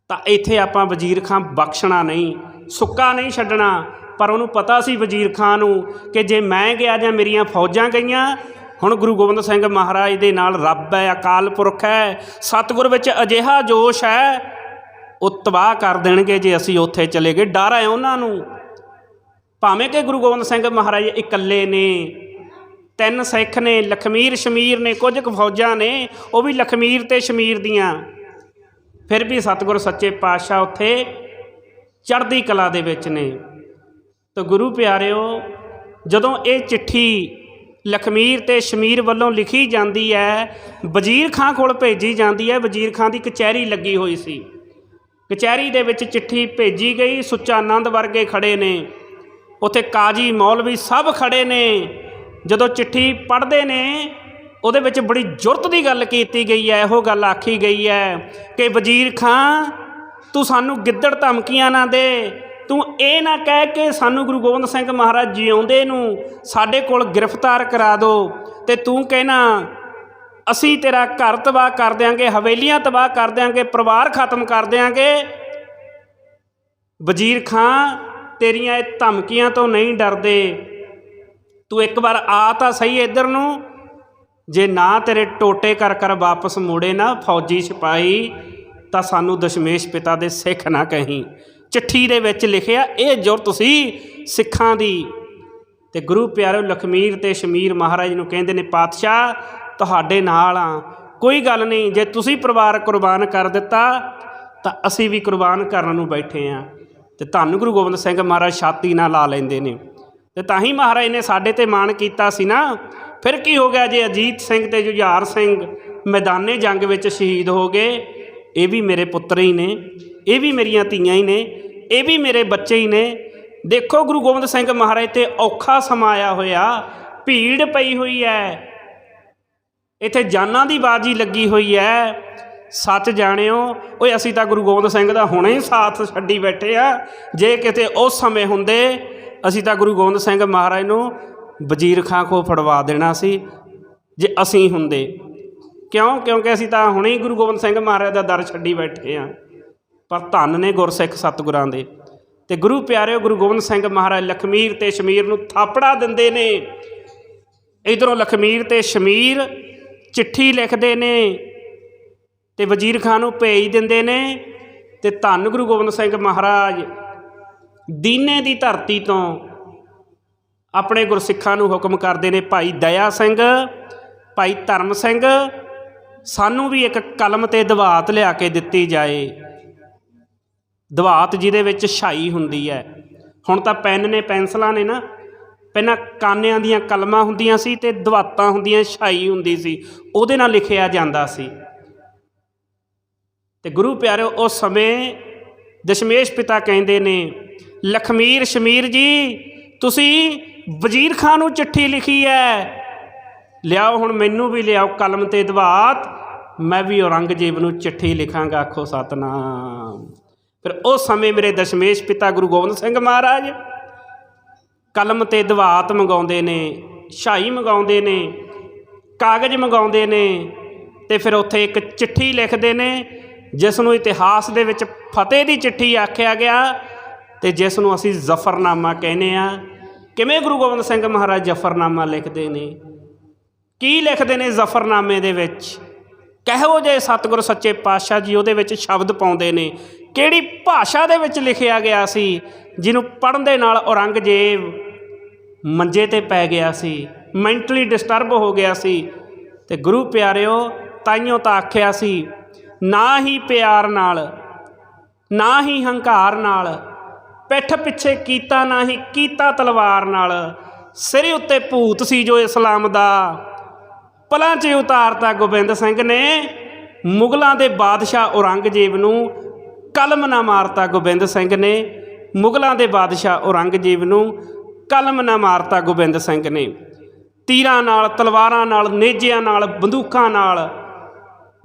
ਤਾਂ ਇੱਥੇ ਆਪਾਂ ਵਜ਼ੀਰ ਖਾਂ ਬਖਸ਼ਣਾ ਨਹੀਂ, ਸੁੱਕਾ ਨਹੀਂ ਛੱਡਣਾ। ਪਰ ਉਹਨੂੰ ਪਤਾ ਸੀ ਵਜ਼ੀਰ ਖਾਂ ਨੂੰ ਕਿ ਜੇ ਮੈਂ ਗਿਆ ਜਾਂ ਮੇਰੀਆਂ ਫੌਜਾਂ ਗਈਆਂ, ਹੁਣ ਗੁਰੂ ਗੋਬਿੰਦ ਸਿੰਘ ਮਹਾਰਾਜ ਦੇ ਨਾਲ ਰੱਬ ਹੈ, ਅਕਾਲ ਪੁਰਖ ਹੈ, ਸਤਿਗੁਰ ਵਿੱਚ ਅਜਿਹਾ ਜੋਸ਼ ਹੈ ਉਹ ਤਬਾਹ ਕਰ ਦੇਣਗੇ ਜੇ ਅਸੀਂ ਉੱਥੇ ਚਲੇ ਗਏ। ਡਰ ਹੈ ਉਹਨਾਂ ਨੂੰ। ਭਾਵੇਂ ਕਿ ਗੁਰੂ ਗੋਬਿੰਦ ਸਿੰਘ ਮਹਾਰਾਜ ਇਕੱਲੇ ਨੇ, ਤਿੰਨ ਸਿੱਖ ਨੇ, ਲਖਮੀਰ, ਸ਼ਮੀਰ ਨੇ, ਕੁਝ ਕੁ ਫੌਜਾਂ ਨੇ, ਉਹ ਵੀ ਲਖਮੀਰ ਤੇ ਸ਼ਮੀਰ ਦੀਆਂ। ਫਿਰ ਵੀ ਸਤਿਗੁਰ ਸੱਚੇ ਪਾਤਸ਼ਾਹ ਉੱਥੇ ਚੜ੍ਹਦੀ ਕਲਾ ਦੇ ਵਿੱਚ ਨੇ। ਤਾਂ ਗੁਰੂ ਪਿਆਰਿਓ, ਜਦੋਂ ਇਹ ਚਿੱਠੀ ਲਖਮੀਰ ਤੇ ਸ਼ਮੀਰ ਵੱਲੋਂ ਲਿਖੀ ਜਾਂਦੀ ਹੈ, ਵਜ਼ੀਰ ਖਾਂ ਕੋਲ ਭੇਜੀ ਜਾਂਦੀ ਹੈ। ਵਜ਼ੀਰ ਖਾਂ ਦੀ ਕਚਹਿਰੀ ਲੱਗੀ ਹੋਈ ਸੀ। ਕਚਹਿਰੀ ਦੇ ਵਿੱਚ ਚਿੱਠੀ ਭੇਜੀ ਗਈ, ਸੁੱਚਾ ਆਨੰਦ ਵਰਗੇ ਖੜੇ ਨੇ। ਉੱਥੇ ਕਾਜੀ ਮੌਲਵੀ ਸਭ ਖੜੇ ਨੇ। ਜਦੋਂ ਚਿੱਠੀ ਪੜ੍ਹਦੇ ਨੇ, ਉਹਦੇ ਵਿੱਚ ਬੜੀ ਜੁਰਤ ਦੀ ਗੱਲ ਕੀਤੀ ਗਈ ਹੈ, ਇਹੋ ਗੱਲ ਆਖੀ ਗਈ ਹੈ ਕਿ ਵਜ਼ੀਰ ਖਾਂ, ਤੂੰ ਸਾਨੂੰ ਗਿੱਦੜ ਧਮਕੀਆਂ ਨਾ ਦੇ। ਤੂੰ ਇਹ ਨਾ ਕਹਿ ਕਿ ਸਾਨੂੰ ਗੁਰੂ ਗੋਬਿੰਦ ਸਿੰਘ ਮਹਾਰਾਜ ਜਿਉਂਦੇ ਨੂੰ ਸਾਡੇ ਕੋਲ ਗ੍ਰਿਫਤਾਰ ਕਰਾ ਦਿਓ ਤੇ ਤੂੰ ਕਹਿਣਾ ਅਸੀਂ ਤੇਰਾ ਘਰ ਤਬਾਹ ਕਰ ਦਿਆਂਗੇ, ਹਵੇਲੀਆਂ ਤਬਾਹ ਕਰ ਦਿਆਂਗੇ, ਪਰਿਵਾਰ ਖਤਮ ਕਰ ਦਿਆਂਗੇ। ਵਜ਼ੀਰ ਖਾਂ, ਤੇਰੀਆਂ ਇਹ ਧਮਕੀਆਂ ਤੋਂ ਨਹੀਂ ਡਰਦੇ। ਤੂੰ ਇੱਕ ਵਾਰ ਆ ਤਾਂ ਸਹੀ ਇੱਧਰ ਨੂੰ। ਜੇ ਨਾ ਤੇਰੇ ਟੋਟੇ ਕਰ ਕਰ ਵਾਪਸ ਮੋੜੇ ਨਾ ਫੌਜੀ ਸਿਪਾਹੀ, ਤਾਂ ਸਾਨੂੰ ਦਸ਼ਮੇਸ਼ ਪਿਤਾ ਦੇ ਸਿੱਖ ਨਾ ਕਹੀਂ। ਚਿੱਠੀ ਦੇ ਵਿੱਚ ਲਿਖਿਆ, ਇਹ ਜੁਰਤ ਸੀ ਸਿੱਖਾਂ ਦੀ। ਤੇ ਗੁਰੂ ਪਿਆਰਿਓ ਲਖਮੀਰ ਤੇ ਸ਼ਮੀਰ ਮਹਾਰਾਜ ਨੂੰ ਕਹਿੰਦੇ ਨੇ, ਪਾਤਸ਼ਾਹ ਤੁਹਾਡੇ ਨਾਲ ਆ। ਕੋਈ ਗੱਲ ਨਹੀਂ, ਜੇ ਤੁਸੀਂ ਪਰਿਵਾਰ ਕੁਰਬਾਨ ਕਰ ਦਿੱਤਾ, ਤਾਂ ਅਸੀਂ ਵੀ ਕੁਰਬਾਨ ਕਰਨ ਨੂੰ ਬੈਠੇ ਆ। ਤੇ ਧੰਨ ਗੁਰੂ ਗੋਬਿੰਦ ਸਿੰਘ ਮਹਾਰਾਜ ਛਾਤੀ ਨਾਲ ਲਾ ਲੈਂਦੇ ਨੇ। ਤੇ ਤਾਂ ਹੀ ਮਹਾਰਾਜ ਨੇ ਸਾਡੇ ਤੇ ਮਾਣ ਕੀਤਾ ਸੀ ਨਾ। ਫਿਰ ਕੀ ਹੋ ਗਿਆ ਜੇ ਅਜੀਤ ਸਿੰਘ ਤੇ ਜੁਝਾਰ ਸਿੰਘ ਮੈਦਾਨੇ ਜੰਗ ਵਿੱਚ ਸ਼ਹੀਦ ਹੋ ਗਏ? ਇਹ ਵੀ ਮੇਰੇ ਪੁੱਤਰ ਹੀ ਨੇ। ਇਹ ਵੀ ਮੇਰੀਆਂ ਧੀਆਂ ਹੀ ਨੇ। ਇਹ ਵੀ ਮੇਰੇ ਬੱਚੇ ਹੀ ਨੇ। ਦੇਖੋ ਗੁਰੂ ਗੋਬਿੰਦ ਸਿੰਘ ਮਹਾਰਾਜ ਤੇ ਔਖਾ ਸਮਾਂ ਆਇਆ ਹੋਇਆ। ਭੀੜ ਪਈ ਹੋਈ ਹੈ ਇੱਥੇ ਜਾਨਾਂ ਦੀ ਬਾਜੀ ਲੱਗੀ ਹੋਈ ਹੈ। ਸੱਚ ਜਾਣਿਓ, ਓਏ ਅਸੀਂ ਤਾਂ ਗੁਰੂ ਗੋਬਿੰਦ ਸਿੰਘ ਦਾ ਹੁਣੇ ਹੀ ਸਾਥ ਛੱਡੀ ਬੈਠੇ ਆ। ਜੇ ਕਿਤੇ ਉਸ ਸਮੇਂ ਹੁੰਦੇ, ਅਸੀਂ ਤਾਂ ਗੁਰੂ ਗੋਬਿੰਦ ਸਿੰਘ ਮਹਾਰਾਜ ਨੂੰ ਵਜ਼ੀਰ ਖਾਂ ਕੋ ਫੜਵਾ ਦੇਣਾ ਸੀ, ਜੇ ਅਸੀਂ ਹੁੰਦੇ। ਕਿਉਂ? ਕਿਉਂਕਿ ਅਸੀਂ ਤਾਂ ਹੁਣੇ ਹੀ ਗੁਰੂ ਗੋਬਿੰਦ ਸਿੰਘ ਮਹਾਰਾਜ ਦਾ ਦਰ ਛੱਡੀ ਬੈਠੇ ਆ। ਪਰ ਧੰਨ ਨੇ ਗੁਰਸਿੱਖ ਸਤਿਗੁਰਾਂ ਦੇ। ਤੇ ਗੁਰੂ ਪਿਆਰਿਓ, ਗੁਰੂ ਗੋਬਿੰਦ ਸਿੰਘ ਮਹਾਰਾਜ ਲਖਮੀਰ ਤੇ ਸ਼ਮੀਰ ਨੂੰ ਥਾਪੜਾ ਦਿੰਦੇ ਨੇ। ਇਧਰੋਂ ਲਖਮੀਰ ਤੇ ਸ਼ਮੀਰ ਚਿੱਠੀ ਲਿਖਦੇ ਨੇ ਤੇ ਵਜ਼ੀਰ ਖਾਨ ਨੂੰ ਭੇਜ ਦਿੰਦੇ ਨੇ ਤੇ ਧੰਨ ਗੁਰੂ ਗੋਬਿੰਦ ਸਿੰਘ ਮਹਾਰਾਜ ਦੀਨੇ ਦੀ ਧਰਤੀ ਤੋਂ ਆਪਣੇ ਗੁਰਸਿੱਖਾਂ ਨੂੰ ਹੁਕਮ ਕਰਦੇ ਨੇ, ਭਾਈ ਦਇਆ ਸਿੰਘ, ਭਾਈ ਧਰਮ ਸਿੰਘ, ਸਾਨੂੰ ਵੀ ਇੱਕ ਕਲਮ ਤੇ ਦਵਾਤ ਲਿਆ ਕੇ ਦਿੱਤੀ ਜਾਏ। ਦਵਾਤ ਜਿਹਦੇ ਵਿੱਚ ਛਾਈ ਹੁੰਦੀ ਹੈ। ਹੁਣ ਤਾਂ ਪੈਨ ਨੇ, ਪੈਨਸਲਾਂ ਨੇ ਨਾ ਪਹਿਲਾਂ ਕਾਨਿਆਂ ਦੀਆਂ ਕਲਮਾਂ ਹੁੰਦੀਆਂ ਸੀ ਤੇ ਦਵਾਤਾਂ ਹੁੰਦੀਆਂ, ਛਾਈ ਹੁੰਦੀ ਸੀ। ਉਹਦੇ ਨਾਲ ਲਿਖਿਆ ਜਾਂਦਾ ਸੀ। ਤੇ ਗੁਰੂ ਪਿਆਰਿਓ ਉਸ ਸਮੇਂ ਦਸ਼ਮੇਸ਼ ਪਿਤਾ ਕਹਿੰਦੇ ਨੇ, ਲਖਮੀਰ ਸ਼ਮੀਰ ਜੀ, ਤੁਸੀਂ ਵਜ਼ੀਰ ਖਾਨ ਨੂੰ ਚਿੱਠੀ ਲਿਖੀ ਹੈ ਲਿਆਓ ਹੁਣ ਮੈਨੂੰ ਵੀ ਲਿਆਓ ਕਲਮ ਤੇ ਦਵਾਤ, ਮੈਂ ਵੀ ਔਰੰਗਜ਼ੇਬ ਨੂੰ ਚਿੱਠੀ ਲਿਖਾਂਗਾ, ਆਖੋ ਸਤਨਾਮ। ਫਿਰ ਉਸ ਸਮੇਂ ਮੇਰੇ ਦਸ਼ਮੇਸ਼ ਪਿਤਾ ਗੁਰੂ ਗੋਬਿੰਦ ਸਿੰਘ ਮਹਾਰਾਜ ਕਲਮ ਤੇ ਦਵਾਤ ਮੰਗਾਉਂਦੇ ਨੇ ਛਾਈ ਮੰਗਾਉਂਦੇ ਨੇ, ਕਾਗਜ਼ ਮੰਗਾਉਂਦੇ ਨੇ ਤੇ ਫਿਰ ਉੱਥੇ ਇੱਕ ਚਿੱਠੀ ਲਿਖਦੇ ਨੇ, ਜਿਸ ਨੂੰ ਇਤਿਹਾਸ ਦੇ ਵਿੱਚ ਫਤਿਹ ਦੀ ਚਿੱਠੀ ਆਖਿਆ ਗਿਆ ਤੇ ਜਿਸ ਨੂੰ ਅਸੀਂ ਜ਼ਫਰਨਾਮਾ ਕਹਿੰਦੇ ਆ ਕਿਵੇਂ ਗੁਰੂ ਗੋਬਿੰਦ ਸਿੰਘ ਮਹਾਰਾਜ ਜ਼ਫਰਨਾਮਾ ਲਿਖਦੇ ਨੇ? ਕੀ ਲਿਖਦੇ ਨੇ ਜ਼ਫਰਨਾਮੇ ਦੇ ਵਿੱਚ? ਕਹੋ ਜੇ ਸਤਿਗੁਰ ਸੱਚੇ ਪਾਤਸ਼ਾਹ ਜੀ ਉਹਦੇ ਵਿੱਚ ਸ਼ਬਦ ਪਾਉਂਦੇ ਨੇ। ਕਿਹੜੀ ਭਾਸ਼ਾ ਦੇ ਵਿੱਚ ਲਿਖਿਆ ਗਿਆ ਸੀ? ਜਿਹਨੂੰ ਪੜ੍ਹਨ ਦੇ ਨਾਲ ਔਰੰਗਜ਼ੇਬ ਮੰਜੇ ਤੇ ਪੈ ਗਿਆ ਸੀ ਮੈਂਟਲੀ ਡਿਸਟਰਬ ਹੋ ਗਿਆ ਸੀ ਤੇ ਗੁਰੂ ਪਿਆਰਿਓ, ਤਾਈਓ ਤਾਂ ਆਖਿਆ ਸੀ, ਨਾ ਹੀ ਪਿਆਰ ਨਾਲ, ਨਾ ਹੀ ਹੰਕਾਰ ਨਾਲ, ਪਿੱਠ ਪਿੱਛੇ ਕੀਤਾ ਨਾ ਹੀ ਕੀਤਾ ਤਲਵਾਰ ਨਾਲ, ਸਿਰੇ ਉੱਤੇ ਭੂਤ ਸੀ ਜੋ ਇਸਲਾਮ ਦਾ। ਪਲਾਂ 'ਚ ਉਤਾਰਤਾ ਗੋਬਿੰਦ ਸਿੰਘ ਨੇ, ਮੁਗਲਾਂ ਦੇ ਬਾਦਸ਼ਾਹ ਔਰੰਗਜ਼ੇਬ ਨੂੰ ਕਲਮ ਨਾ ਮਾਰਤਾ ਗੋਬਿੰਦ ਸਿੰਘ ਨੇ ਮੁਗਲਾਂ ਦੇ ਬਾਦਸ਼ਾਹ ਔਰੰਗਜ਼ੇਬ ਨੂੰ ਕਲਮ ਨਾ ਮਾਰਤਾ ਗੋਬਿੰਦ ਸਿੰਘ ਨੇ। ਤੀਰਾਂ ਨਾਲ, ਤਲਵਾਰਾਂ ਨਾਲ, ਨੇਜਿਆਂ ਨਾਲ, ਬੰਦੂਕਾਂ ਨਾਲ,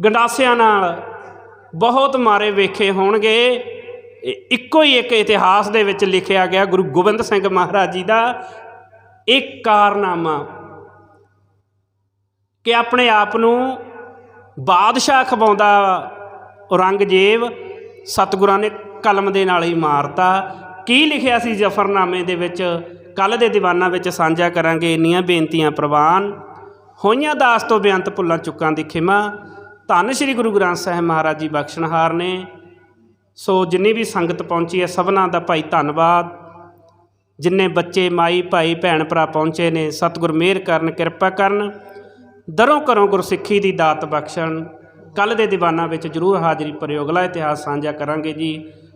ਗੰਡਾਸਿਆਂ ਨਾਲ ਬਹੁਤ ਮਾਰੇ ਵੇਖੇ ਹੋਣਗੇ। ਇੱਕੋ ਹੀ ਇੱਕ ਇਤਿਹਾਸ ਦੇ ਵਿੱਚ ਲਿਖਿਆ ਗਿਆ ਗੁਰੂ ਗੋਬਿੰਦ ਸਿੰਘ ਮਹਾਰਾਜ ਜੀ ਦਾ ਇੱਕ ਕਾਰਨਾਮਾ ਕਿ ਆਪਣੇ ਆਪ ਨੂੰ ਬਾਦਸ਼ਾਹ ਖਵਾਉਂਦਾ ਔਰੰਗਜ਼ੇਬ ਸਤਿਗੁਰਾਂ ਨੇ ਕਲਮ ਦੇ ਨਾਲ ਹੀ ਮਾਰਤਾ। ਕੀ ਲਿਖਿਆ ਸੀ ਜ਼ਫਰਨਾਮੇ ਦੇ ਵਿੱਚ? ਕੱਲ ਦੇ ਦੀਵਾਨਾਂ ਵਿੱਚ ਸਾਂਝਾ ਕਰਾਂਗੇ ਇੰਨੀਆਂ ਬੇਨਤੀਆਂ ਪ੍ਰਵਾਨ। ਹੋਈਆਂ ਦਾਸ ਤੋਂ ਬੇਅੰਤ ਭੁੱਲਾਂ ਚੁੱਕਾਂ ਦੀ ਖਿਮਾ। ਧੰਨ ਸ੍ਰੀ ਗੁਰੂ ਗ੍ਰੰਥ ਸਾਹਿਬ ਮਹਾਰਾਜ ਜੀ ਬਖਸ਼ਣਹਾਰ ਨੇ। ਸੋ ਜਿੰਨੀ ਵੀ ਸੰਗਤ ਪਹੁੰਚੀ ਹੈ, ਸਭਨਾਂ ਦਾ ਭਾਈ ਧੰਨਵਾਦ। ਜਿੰਨੇ ਬੱਚੇ, ਮਾਈ, ਭਾਈ, ਭੈਣ, ਭਰਾ ਪਹੁੰਚੇ ਨੇ, ਸਤਿਗੁਰ ਮਿਹਰ ਕਰਨ, ਕਿਰਪਾ ਕਰਨ, ਦਰੋਂ ਘਰੋਂ ਗੁਰਸਿੱਖੀ ਦੀ ਦਾਤ ਬਖਸ਼ਣ। ਕੱਲ ਦੇ ਦੀਵਾਨਾਂ ਵਿੱਚ ਜਰੂਰ ਹਾਜ਼ਰੀ ਭਰਿਓ ਅਗਲਾ ਇਤਿਹਾਸ ਸਾਂਝਾ ਕਰਾਂਗੇ ਜੀ।